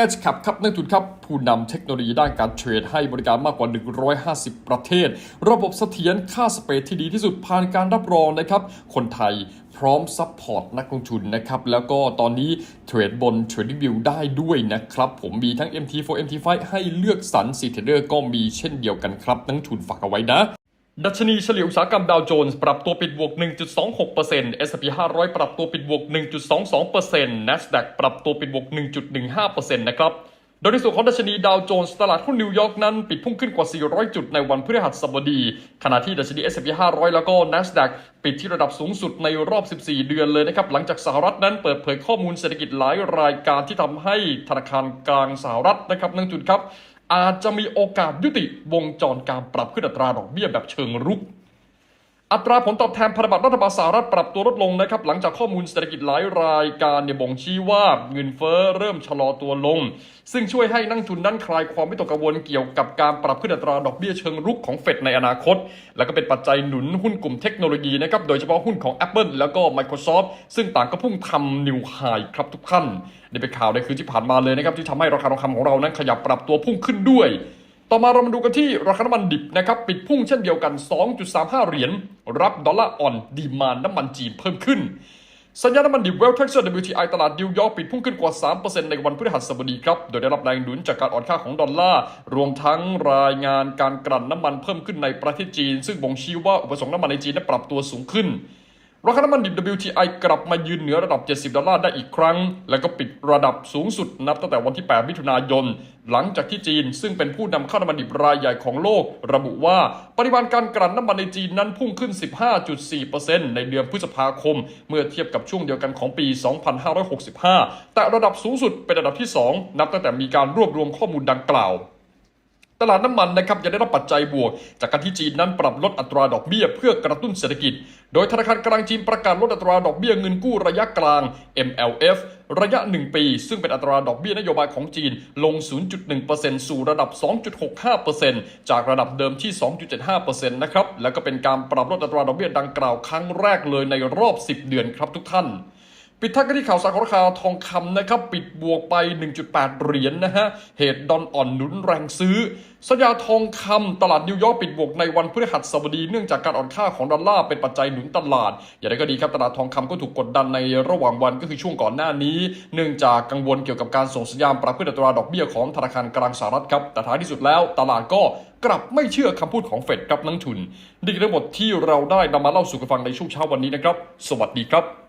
Edge ครับครับนักทุนครับผู้นำเทคโนโลยีด้านการเทรดให้บริการมากกว่า 150 ประเทศ ระบบเสถียรค่าสเปรดที่ดีที่สุดผ่านการรับรองนะครับ คนไทยพร้อมซัพพอร์ตนักลงทุนนะครับ แล้วก็ตอนนี้เทรดบน TradingView ได้ด้วยนะครับ ผมมีทั้ง MT4 MT5 ให้เลือกสรร c t r a d e r ก็มีเช่นเดียวกันครับ นักทุนฝากเอาไว้นะ ดัชนีเฉลี่ยอุตสาหกรรมดาวโจนส์ปรับตัวปิดบวก 1.26% S&P 500 ปรับตัวปิดบวก 1.22% NASDAQ ปรับตัวปิดบวก 1.15%นะครับ โดยในส่วนของดัชนีดาวโจนส์ตลาดหุ้นนิวยอร์กนั้นปิดพุ่งขึ้นกว่า 400 จุดในวันพฤหัสบดี ขณะที่ดัชนี S&P 500 แล้วก็ NASDAQ ปิดที่ระดับสูงสุดในรอบ 14 เดือนเลยนะครับ หลังจากสหรัฐนั้นเปิดเผยข้อมูลเศรษฐกิจหลายรายการที่ทำให้ธนาคารกลางสหรัฐนะครับนักลงทุนครับ อาจจะมีโอกาสยุติวงจรการปรับขึ้นอัตราดอกเบี้ยแบบเชิงรุก อัตราผลตอบแทนพันธบัตรรัฐบาลสหรัฐปรับตัวลดลงนะครับหลังจากข้อมูลเศรษฐกิจหลายรายการเนี่ยบ่งชี้ว่าเงินเฟ้อเริ่มชะลอตัวลง ซึ่งช่วยให้นักทุนนั้นคลายความวิตกกังวลเกี่ยวกับการปรับขึ้นอัตราดอกเบี้ยเชิงรุกของเฟดในอนาคต แล้วก็เป็นปัจจัยหนุนหุ้นกลุ่มเทคโนโลยีนะครับโดยเฉพาะหุ้นของ Apple แล้วก็ Microsoft ซึ่งต่างก็พุ่งทำนิวไฮครับทุกท่านนี่เป็นข่าวในคืนที่ผ่านมาเลยนะครับที่ทำให้ราคาทองคำของเรานั้นขยับปรับตัวพุ่งขึ้นด้วย ต่อมาเรามาดูกันที่ราคาน้ำมันดิบนะครับปิดพุ่งเช่นเดียวกัน 2.35 เหรียญรับดอลลาร์อ่อนดีมานน้ำมันจีนเพิ่มขึ้น สัญญาณน้ำมันดิบเวลเท็กซัส WTI ตลาดนิวยอร์กปิดพุ่งขึ้นกว่า 3%ในวันพฤหัสบดีครับ โดยได้รับแรงหนุนจากการอ่อนค่าของดอลลาร์ รวมทั้งรายงานการกลั่นน้ำมันเพิ่มขึ้นในประเทศจีน ซึ่งบ่งชี้ว่าอุปสงค์น้ำมันในจีนได้ปรับตัวสูงขึ้น ราคาน้ำมันดิบ WTI กลับมายืนเหนือระดับ 70 ดอลลาร์ได้อีกครั้ง แล้วก็ปิดระดับสูงสุดนับตั้งแต่วันที่ 8 มิถุนายน หลังจากที่จีน ซึ่งเป็นผู้นำเข้าน้ำมันดิบรายใหญ่ของโลก ระบุว่า ปริมาณการกลั่นน้ำมันในจีนนั้นพุ่งขึ้น 15.4%ในเดือนพฤษภาคม เมื่อเทียบกับช่วงเดียวกันของปี 2565 แต่ระดับสูงสุดเป็นระดับที่ 2 นับตั้งแต่มีการรวบรวมข้อมูลดังกล่าว ตลาดน้ำมันนะครับยังได้รับปัจจัยบวก จากการที่จีนนั้นปรับลดอัตราดอกเบี้ยเพื่อกระตุ้นเศรษฐกิจ โดยธนาคารกลางจีนประกาศลดอัตราดอกเบี้ยเงินกู้ระยะกลาง MLF ระยะ 1 ปี ซึ่งเป็นอัตราดอกเบี้ยนโยบายของจีนลง 0.1%สู่ระดับ 2.65%จากระดับเดิมที่ 2.75%นะครับ แล้วก็เป็นการปรับลดอัตราดอกเบี้ยดังกล่าวครั้งแรกเลยในรอบ 10 เดือนครับทุกท่าน ปิดท้ายกันที่ข่าวสารของราคาทองคำนะครับปิดบวกไป 1.8 เหรียญนนะฮะ เหตุดอนอ่อนหนุนแรงซื้อ สัญญาทองคำตลาดนิวยอร์กปิดบวกในวันพฤหัสบดีเนื่องจากการอ่อนค่าของดอลลาร์เป็นปัจจัยหนุนตลาด อย่างไรก็ดีครับตลาดทองคำก็ถูกกดดันในระหว่างวันก็คือช่วงก่อนหน้านี้ เนื่องจากกังวลเกี่ยวกับการส่งสัญญาณปรับขึ้นอัตราดอกเบี้ยของธนาคารกลางสหรัฐครับแต่ท้ายที่สุดแล้วตลาดก็กลับไม่เชื่อคำพูดของเฟดครับนักทุนนี่คือทั้งหมดที่เราได้นำมาเล่าสู่กันฟังในช่วงเช้าวันนี้นะครับ สวัสดีครับ